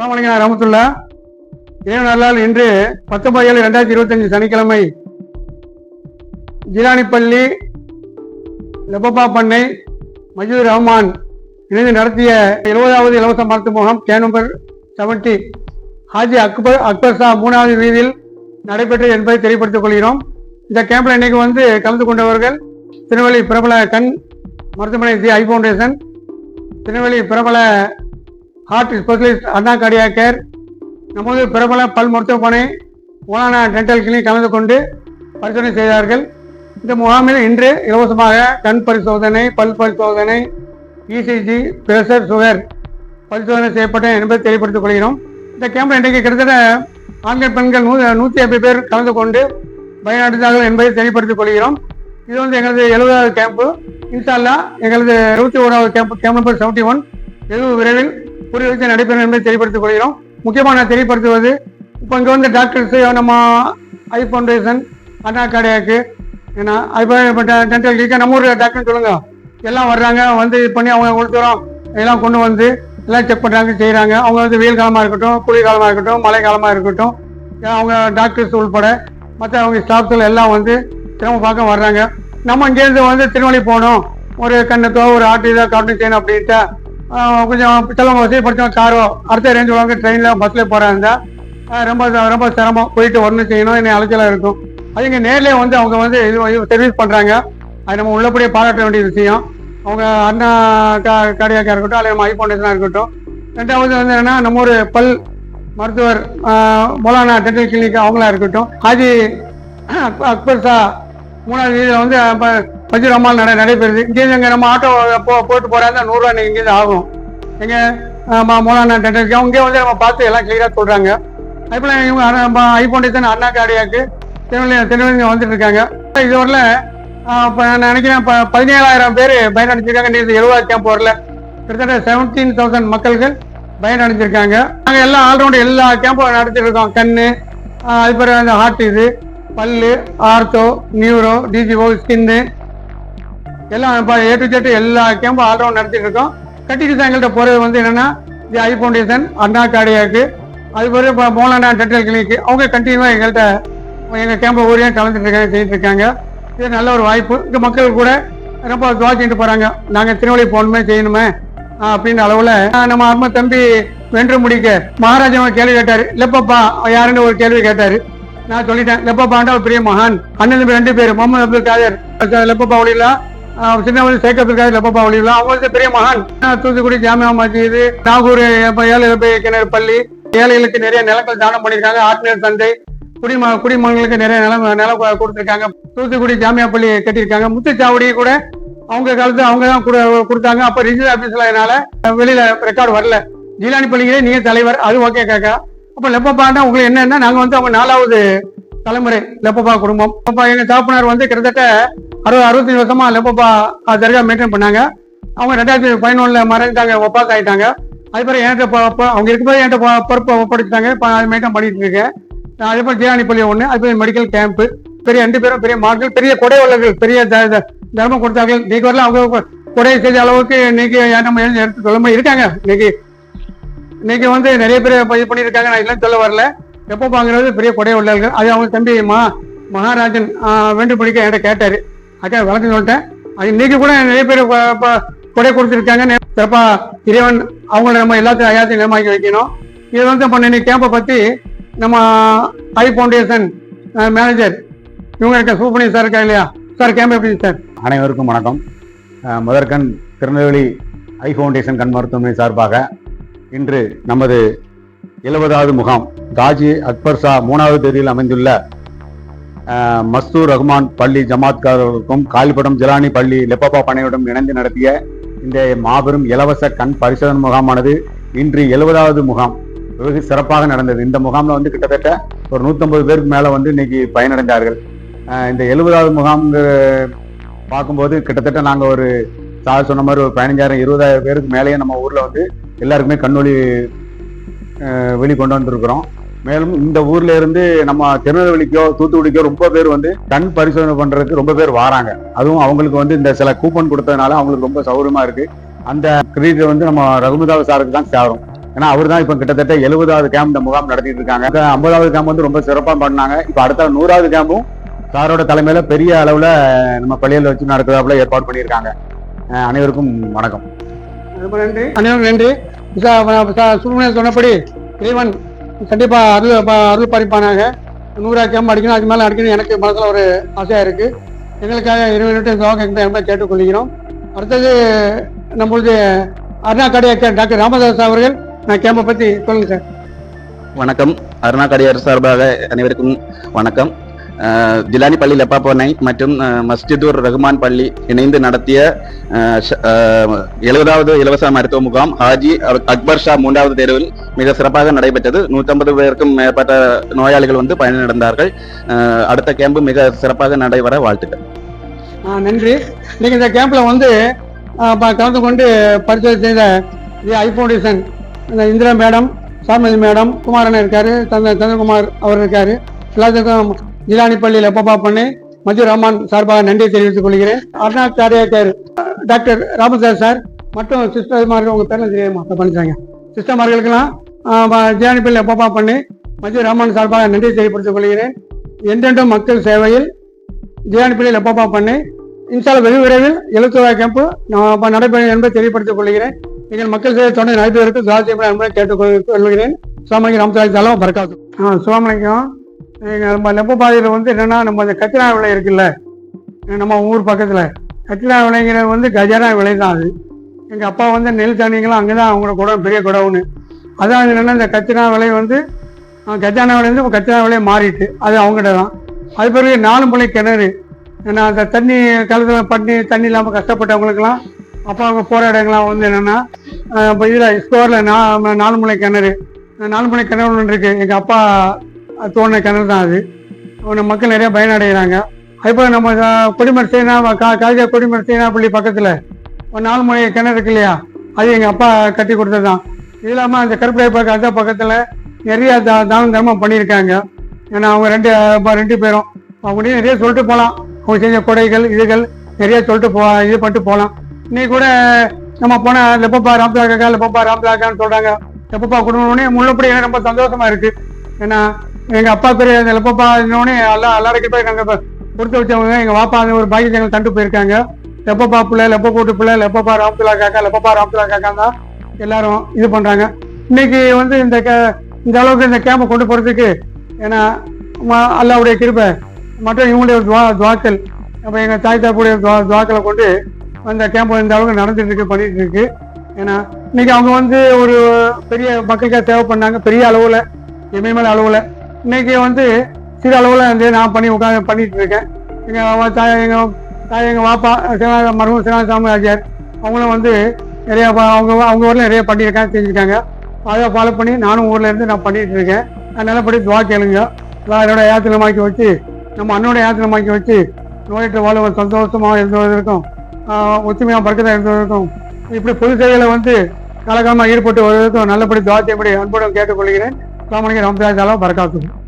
வணக்கம் நான் ரமத்துல்லா இறைவன் நல்லால் இன்று பத்தொன்பது ஏழு ரெண்டாயிரத்தி இருபத்தஞ்சு சனிக்கிழமை ஜிலானிப்பள்ளி லெபப்பா பண்ணை மஜூர் ரஹ்மான் இணைந்து நடத்திய எழுபதாவது இலவச மருத்துவ முகாம் K number seventy. Haji Akbar Akbar Shah மூணாவது வீதியில் நடைபெற்றது என்பதை தெரியப்படுத்திக் கொள்கிறோம். இந்த கேம்பில் இன்னைக்கு வந்து கலந்து கொண்டவர்கள் திருநெல்வேலி பிரபல கண் மருத்துவமனை தி ஐ ஃபவுண்டேஷன் திருநெல்வேலி பிரபல ஹார்ட் ஸ்பெஷலிஸ்ட் அண்ணா கார்டியாக்கர் நமது பிரபல பல் மருத்துவமனை ஓலானா டென்டல் கிளினிக் கலந்து கொண்டு பரிசோதனை செய்தார்கள். இந்த முகாமில் இன்று இலவசமாக கண் பரிசோதனை பல் பரிசோதனை இசிஜி பிரஷர் சுகர் பரிசோதனை செய்யப்பட்ட என்பதை தெளிவுபடுத்திக் கொள்கிறோம். இந்த கேம்பில் இன்றைக்கு கிட்டத்தட்ட ஆண்கள் பெண்கள் நூ நூற்றி ஐம்பது பேர் கலந்து கொண்டு பயனடைந்தார்கள் என்பதை தெளிவுபடுத்திக் கொள்கிறோம். இது வந்து எங்களது எழுபதாவது கேம்ப்பு இன்ஷால்லா எங்களது இருபத்தி ஓராவது camp camp number seventy one வெகு விரைவில் புரிவித்து நடைபெறும் என்பதை தெரியப்படுத்திக் கொள்கிறோம். முக்கியமாக நான் தெரியப்படுத்துவது இப்போ இங்கே வந்து டாக்டர்ஸ் நம்ம ஐ ஃபவுண்டேஷன் அண்ணா கடையாக்கு ஏன்னா இப்போ டென்டல் கிளினிக் நம்ம ஊர் டாக்டர் சொல்லுங்க. எல்லாம் வர்றாங்க வந்து இது பண்ணி அவங்க கொடுத்துறோம் எல்லாம் கொண்டு வந்து எல்லாம் செக் பண்ணுறாங்க செய்கிறாங்க அவங்க வந்து வெயில் காலமாக இருக்கட்டும் குளிர் காலமாக இருக்கட்டும் மழை காலமாக இருக்கட்டும் அவங்க டாக்டர்ஸ் உள்பட மற்ற அவங்க ஸ்டாஃப்ஸில் எல்லாம் வந்து திரும்ப பார்க்க வர்றாங்க. நம்ம இங்கேருந்து வந்து திருமலை போகணும். ஒரு கண்ணத்தோ ஒரு ஆட்டோ இதோ காட்டணும் செய்யணும் அப்படின்ட்டு கொஞ்சம் சிலவங்க வசதிப்படுத்தவங்க காரோ. அடுத்த ரேஞ்ச் உள்ளவங்க ட்ரெயினில் பஸ்ஸில் போகிறாங்க ரொம்ப ரொம்ப சிரமம். போயிட்டு வரணும் செய்யணும் என்ன அலைச்சலாக இருக்கும். அது இங்கே நேர்லயே வந்து அவங்க வந்து இது சர்வீஸ் பண்ணுறாங்க அது நம்ம உள்ளபடியே பாராட்ட வேண்டிய விஷயம். அவங்க அண்ணா கா கடையாக இருக்கட்டும் அல்லது நம்ம ஐ ஃபவுண்டேஷனாக இருக்கட்டும். ரெண்டாவது வந்து என்னென்னா நம்ம ஒரு பல் மருத்துவர் மொலானா டென்டல் கிளினிக் அவங்களா இருக்கட்டும். ஹாஜி அக்பர்ஸா அக்பர் மூணாவது வீதியில் வந்து வஜ்ரமால் அம்மாள் நடை நடைபெறுது. இங்கேருந்து இங்கே நம்ம ஆட்டோ போ போட்டு போகிறாங்க நூறுரூவா நீங்கள் இங்கேருந்து ஆகும். இங்கே ஆமா, டெண்டர் இங்கே வந்து நம்ம பார்த்து எல்லாம் கிளியராக சொல்கிறாங்க அதுபோல் இவங்க அண்ணா- நம்ம ஐ அண்ணா காடியாக்கு திருநெல்வேலி திருநெல்வேலி வந்துட்டு இருக்காங்க. இதுவரையில் இப்போ நான் நினைக்கிறேன் இப்போ பதினேழாயிரம் பேர் பயனடைஞ்சிருக்காங்க நேற்று எழுவா கேம்ப் வரல கிட்டத்தட்ட செவன்டீன் தௌசண்ட் மக்கள்கள் பயனடைஞ்சிருக்காங்க நாங்கள் எல்லாம் ஆல்ரவுண்டு எல்லா கேம்பும் நடத்திட்டு இருக்கோம். கண் அது பிறகு அந்த ஹார்ட் இது பல்லு ஆர்த்தோ நியூரோ டிஜிஓ ஸ்கின்னு எல்லாம் இப்போ ஏ டு ஜெட் எல்லா கேம்பும் ஆல்ரவுண்ட் நடத்திட்டு இருக்கோம். கட்டிட்டு தான் எங்கள்கிட்ட போகிறது வந்து என்னென்னா தி ஐ ஃபவுண்டேஷன் அண்ணா கார்டியாக்கு அது பிறகு இப்போ மோலாண்டா டென்டல் கிளினிக் அவங்க கண்டினியூவாக எங்கள்கிட்ட எங்கள் கேம்பை ஊரே கலந்துட்டு இருக்காங்க செய்துட்டு இருக்காங்க. இது நல்ல ஒரு வாய்ப்பு. இங்கே மக்கள் கூட ரொம்ப துவா செஞ்சுட்டு போகிறாங்க நாங்கள் திருவள்ளி போகணுமே செய்யணுமே அப்படின்னு அளவில் நம்ம அம்மா தம்பி வென்று முடிக்க மகாராஜா கேள்வி கேட்டார். லெப்பப்பா யாருன்னு ஒரு கேள்வி கேட்டார். நான் சொல்லிட்டேன் லெப்பப்பாண்டா ஒரு பெரிய மகான். அண்ணன் தம்பி ரெண்டு பேர் முகமது அப்துல் காதர் லெப்பப்பா ஒளியிலா சின்ன வயசு சேக் அப்துல் காதர் லெப்பப்பா அவங்க பெரிய மகான் தூத்துக்குடி ஜாமியா மஸ்ஜிது நாகூர் ஏழை கிணறு பள்ளி ஏழைகளுக்கு நிறைய நிலங்கள் தானம் பண்ணியிருக்காங்க. ஆத்மீர் சந்தை குடிம குடிமகன்களுக்கு நிறைய நிலம் நிலம் கொடுத்துருக்காங்க. தூத்துக்குடி ஜாமியா பள்ளி கட்டியிருக்காங்க. முத்துச்சாவடி கூட அவங்க காலத்து அவங்க தான் கொடுத்தாங்க. அப்ப ரிஜிஸ்டர் ஆபீஸ்ல என்னால வெளியில் ரெக்கார்டு வரல. ஜீலானி பள்ளிகளே நீங்கள் தலைவர் அது ஓகே காக்கா. அப்ப லெப்பப்பாண்டா உங்களுக்கு என்னன்னா நாங்க வந்து அவங்க நாலாவது தலைமுறை லெப்பப்பா குடும்பம். அப்பா எங்க தாப்பனார் வந்து கிட்டத்தட்ட அறுபது அறுபத்தஞ்சு வருஷமா லெப்பப்பா தர்கா மெயின்டைன் பண்ணாங்க. அவங்க ரெண்டாயிரத்தி பதினொன்னுல மறைஞ்சாங்க ஒப்பாஸ் ஆயிட்டாங்க. அது என்கிட்ட அவங்க இருக்கும்போது என்கிட்ட பொறுப்பை ஒப்படைச்சிட்டாங்க. இப்போ அது மெயின்டைன் பண்ணிட்டு இருக்கேன். அதே போல் ஜீலானி பள்ளி ஒன்று அது மெடிக்கல் கேம்ப் பெரிய ரெண்டு பேரும் பெரிய மார்கள் பெரிய கொடை உள்ளவர்கள் பெரிய த- தர்மம் கொடுத்தார்கள். நீங்க வரல அவங்க கொடை செய்த அளவுக்கு இன்னைக்கு நம்ம எழுந்து எடுத்து சொல்ல முடியும். இருக்காங்க. இன்னைக்கு இன்னைக்கு வந்து நிறைய பேர் இது பண்ணியிருக்காங்க. நான் இல்லைன்னு சொல்ல வரல. எப்போ பாங்கிறது பெரிய கொடை உள்ளார்கள் அது அவங்க தம்பி மா மகாராஜன் ஆஹ், என்கிட்ட கேட்டார். அக்கா வழக்கம் சொல்லிட்டேன். அது இன்னைக்கு கூட நிறைய பேர் கொடை கொடுத்துருக்காங்க. சிறப்பாக இறைவன் அவங்கள நம்ம எல்லாத்தையும் ஐயாத்தையும் நிலமாக்கி வைக்கணும். இது வந்து இப்போ இன்னைக்கு கேம்பை பற்றி நம்ம ஐ ஃபவுண்டேஷன் மேனேஜர் இவங்க இருக்க சூப்பனி சார் இருக்கா இல்லையா? சார் கேம்ப் எப்படி சார் அனைவருக்கும் வணக்கம். முதற்கண் திருநெல்வேலி ஐ ஃபவுண்டேஷன் கண் மருத்துவமனை சார்பாக இன்று நமது எழுபதாவது முகாம். காஜி அக்பர் ஷா மூணாவது தேதியில் அமைந்துள்ள மஸ்தூர் ரஹ்மான் பள்ளி ஜமாத்காரர்களுக்கும் காலிப்படம் ஜிலானி பள்ளி லெப்பப்பா பனையுடன் இணைந்து நடத்திய இந்த மாபெரும் இலவச கண் பரிசோதனை முகாமானது இன்று எழுபதாவது முகாம். வெகு சிறப்பாக நடந்தது. இந்த முகாமில் வந்து கிட்டத்தட்ட ஒரு நூற்றம்பது பேருக்கு மேலே வந்து இன்னைக்கு பயனடைந்தார்கள். இந்த எழுபதாவது முகாம்ங்கிற பார்க்கும்போது கிட்டத்தட்ட நாங்கள் ஒரு சார் சொன்ன மாதிரி ஒரு பதினஞ்சாயிரம் இருபதாயிரம் பேருக்கு மேலேயே நம்ம ஊரில் வந்து எல்லாருக்குமே கண்ணொளி அஹ், வெளி கொண்டு வந்திருக்கிறோம் மேலும் இந்த ஊர்ல இருந்து நம்ம திருநெல்வேலிக்கோ தூத்துக்குடிக்கோ ரொம்ப பேர் வந்து கண் பரிசோதனை பண்றதுக்கு ரொம்ப பேர் வராங்க. அதுவும் அவங்களுக்கு வந்து இந்த சில கூப்பன் கொடுத்ததுனால அவங்களுக்கு ரொம்ப சௌகரியமா இருக்கு. அந்த கிரெடிட் வந்து நம்ம ரகுமுதாவு சாருக்கு தான் சேரும். ஏன்னா அவர் தான் இப்போ கிட்டத்தட்ட எழுபதாவது கேம்ப் இந்த முகாம் நடத்திட்டு இருக்காங்க. ஐம்பதாவது கேம்ப் வந்து ரொம்ப சிறப்பாக பண்ணாங்க. இப்போ அடுத்த நூறாவது கேம்பும் சாரோட தலைமையில பெரிய அளவுல நம்ம பள்ளியில் வச்சு நடக்கிறதாப்புல ஏற்பாடு பண்ணியிருக்காங்க. அனைவருக்கும் வணக்கம். ரொம்ப நன்றி. அனைவரும் நன்றி. சுப்பிரமணியன் சொன்னபடி இறைவன் கண்டிப்பா அருள் ப- அருள் பறிப்பானாக நூறா கேம் அடிக்கணும் அது மேலே அடிக்கணும் எனக்கு மனசுல ஒரு ஆசையா இருக்கு. எங்களுக்காக இறைவன்கிட்ட துவா என்பதை கேட்டுக்கொள்கிறோம். அடுத்தது நம்மளுடைய அருணா கடையா டாக்டர் ராமதாஸ் அவர்கள் நான் கேம்பை பத்தி சொல்லுங்க சார். வணக்கம். அருணா கடியார் சார்பாக அனைவருக்கும் வணக்கம். ஜிலானி பள்ளி லெப்பாப்போனை மற்றும் அஹ், மஸ்ஜிதுர் ரஹ்மான் பள்ளி இணைந்து நடத்திய எழுபதாவது இலவச மருத்துவ முகாம் ஹாஜி அக்பர் ஷா மூன்றாவது தேர்வில் மிக சிறப்பாக நடைபெற்றது. நூற்றம்பது பேருக்கும் மேற்பட்ட நோயாளிகள் வந்து பயனடைந்தார்கள். அடுத்த கேம்பு மிக சிறப்பாக நடைபெற வாழ்த்துக்கள். நன்றி. இன்னைக்கு இந்த கேம்ப்ல வந்து ப- கலந்து கொண்டு பரிசோதனை செய்த தி ஐ ஃபவுண்டேஷன் இந்த இந்திரா மேடம் சாமி மேடம் குமாரன் இருக்காரு சந்திர சந்திரகுமார் அவர் இருக்காரு. எல்லாத்துக்கும் ஜிலானி பள்ளியில் எப்பப்பா பண்ணி மஞ்சு ரஹ்மான் சார்பாக நன்றி தெரிவித்துக் கொள்கிறேன். அருணாச்சாரிய காரியாச்சார் டாக்டர் ராமசார் சார் மற்றும் சிஸ்டர்மார்கள் உங்கள் பேரில் தெரியுமா பண்ணிச்சாங்க சிஸ்டர்மார்களுக்கெல்லாம் ஜிலானி பள்ளி எப்பப்பா பண்ணி மஞ்சு ரஹ்மான் சார்பாக நன்றி தெரியப்படுத்திக் கொள்கிறேன். என்றென்றும் மக்கள் சேவையில் ஜியானிப்பள்ளியில் எப்பப்பா பண்ணி இன்சால வெகு விரைவில் எழுத்துவா கேம்ப் நான் நடைபெறும் என்பதை தெரியப்படுத்திக் கொள்கிறேன். எங்கள் மக்கள் சேவை தொடர்ந்து நடைபெறுவதற்கு சுவாசியப்பட என்பதை கேட்டுக் கொள்கிறேன் சுவாமிக்கு ராமசாரி தாலும் பறக்காது ஆ சுவாமிக்கும் நம்ம லெப்ப பாதையில் வந்து என்னென்னா நம்ம அந்த கத்திரா விலை இருக்குல்ல? நம்ம ஊர் பக்கத்தில். கத்திரா விலைங்கிறது வந்து கஜானா விலை தான் அது. எங்கள் அப்பா வந்து நெல் தானியங்களும் அங்கே தான் அவங்களோட குடம் பெரிய குடவுன்னு அதான் என்னென்னா இந்த கத்திரா விலை வந்து கஜானா விலை வந்து இப்போ கத்திரா விலையை மாறிட்டு அது அவங்ககிட்ட தான். அது பிறகு நாலு முளை கிணறு. ஏன்னா அந்த தண்ணி காலத்தில் பண்ணி தண்ணி இல்லாமல் கஷ்டப்பட்டவங்களுக்குலாம் அப்போ அவங்க போகிற இடங்கள்லாம் வந்து என்னென்னா இப்போ இதில் ஸ்கோரில் நா நாலு முளை கிணறு. நாலு முளை கிணறு ஒன்று இருக்குது எங்கள் அப்பா தோணின கிணறு தான் அது. அவங்க மக்கள் நிறைய பயனடைகிறாங்க. அதுபோல் நம்ம அஹ், கொடிமர் சேனா கா காஜா கொடிமர் சேனாப்பள்ளி பக்கத்தில். ஒரு நாலு மணி கிணறு இருக்கு இல்லையா? அது எங்கள் அப்பா கட்டி கொடுத்தது தான் இது இல்லாமல் அந்த கருப்படை பக்கம் அந்த பக்கத்தில் நிறைய தா தானம் தர்மம் பண்ணியிருக்காங்க. ஏன்னா அவங்க ரெண்டு ரெண்டு பேரும். அவங்க நிறைய சொல்லிட்டு போகலாம் அவங்க செஞ்ச கொடைகள் இதுகள் நிறைய சொல்லிட்டு போ இது பண்ணிட்டு போகலாம் இன்னைக்கு கூட நம்ம போனால் லெப்பப்பா ராம்தாக்கா லெப்பப்பா ராம்தாக்கான்னு சொல்கிறாங்க லெப்பப்பா குடும்பம்னே முள்ளப்படி எனக்கு ரொம்ப சந்தோஷமாக இருக்குது ஏன்னா எங்க அப்பா பேர் அந்த லெப்பப்பா இன்னொன்னே எல்லாம் எல்லாருக்கும் போய் நாங்க கொடுத்து வச்சவங்க எங்க வாப்பா அந்த ஒரு பாக்கி எங்களை தண்டு போயிருக்காங்க. லெப்பப்பா பிள்ளை லெப்ப கூட்டு பிள்ளை லெப்பப்பா ராம்துலா காக்கா லெப்பப்பா ராம்துலா காக்கா தான் எல்லாரும் இது பண்றாங்க. இன்னைக்கு வந்து இந்த க- இந்த அளவுக்கு இந்த கேம்பை கொண்டு போறதுக்கு ஏன்னா அல்லாவுடைய கிருபை மற்றும் இவங்களுடைய துவா துவாக்கள் அப்போ எங்கள் தாய் தாப்புடைய துவா துவாக்களை கொண்டு அந்த கேம்ப் இந்த அளவுக்கு நடந்துட்டு இருக்கு பண்ணிட்டு இருக்கு ஏன்னா இன்னைக்கு அவங்க வந்து ஒரு பெரிய மக்களுக்காக தேவை பண்ணாங்க பெரிய அளவில் எம்எம்எல் அளவில். இன்னைக்கு வந்து சிறு அளவில் வந்து நான் பண்ணி உட்காந்து பண்ணிட்டு இருக்கேன். எங்கள் தாய் எங்கள் தாய் எங்கள் வாப்பா சிவநாத மருமன் சிவசாமி ஆச்சார் அவங்களும் வந்து நிறைய அவங்க அவங்க ஊரில் நிறைய பண்ணியிருக்காங்க செஞ்சுருக்காங்க அதை ஃபாலோ பண்ணி நானும் ஊரில் இருந்து நான் பண்ணிட்டு இருக்கேன். நல்லபடி துவா கேளுங்க. எல்லாரோட யாத்திரமாக்கி வச்சு நம்ம அண்ணோட யாத்திரமாக்கி வச்சு நோயற்ற வாழ சந்தோஷமாக இருந்ததற்கும் ஒத்துமையாக பறக்கதாக இருந்ததற்கும் இப்படி பொது சேவையில வந்து காலகாலமாக ஈடுபட்டு வருவதற்கும் நல்லபடி துவா அன்புடன் கேட்டுக்கொள்கிறேன். ராமலிங்க ராமதாஸ் பறக்காத்துக்கும்